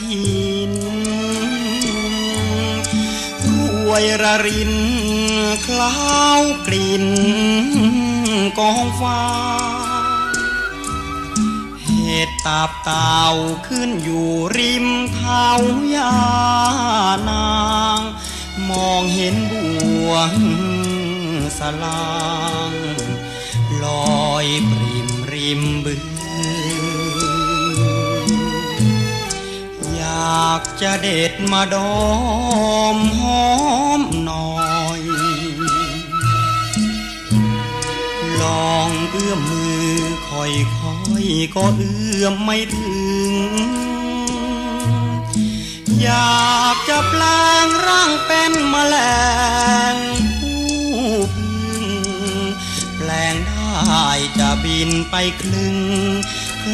ถินถ้วยระรินคล้าวกลิ่นกองฟ้าเห็ดตาบเต่าขึ้นอยู่ริมเท้ายานาง มองเห็นบ่วงสลาง ลอยปริมริมบึงากจะเด็ดมาดอมหอมหน่อย ลองเอื้อมมือค่อยๆก็เอื้อมไม่ถึง อยากจะแปลงร่างเป็นแมลงผู้พึ่งแปลงได้จะบินไปคลึง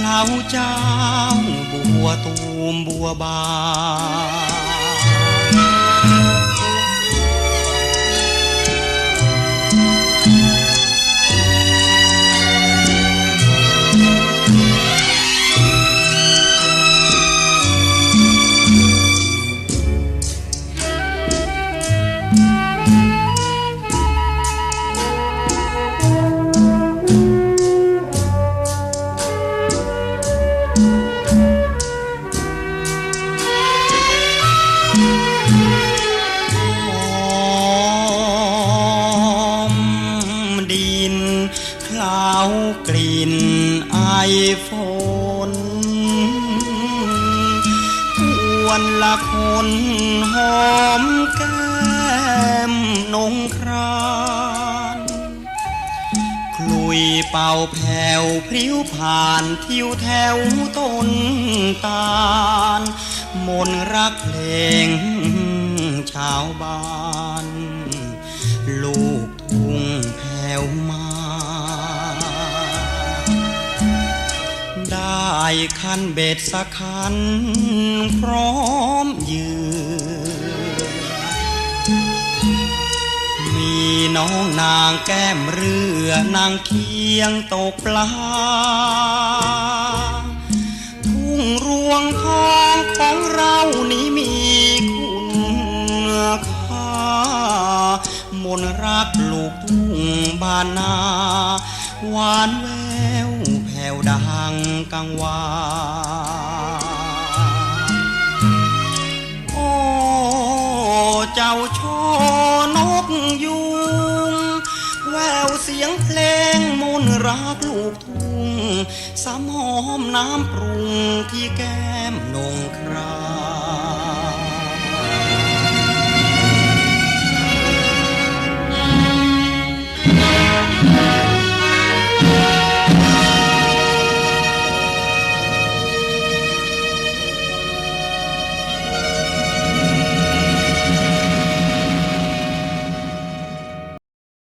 เหล่าเจ้าบัวตูมบัวบาน ดินคลาวกลิ่นไอฝนควรละคนหอมแก้มนงครานคลุยเป่าแผ่วพริ้วผ่านทิวแถวต้นตาล มนรักเพลงชาวบ้าน คันเบ็ดสักคัน พร้อมยืน มีน้องนางแก้มเรือนางเคียงตกปลา ทุ่งรวงทองของเรานี้มีคุณค่ามนรักลูกทุ่งบานนา หวานแวว วดังกังวานโอ้เจ้าชอนกยุงแววเสียงเพลงมนตรักลูกทุ่งสามหอมน้ำปรุงที่แก้มนง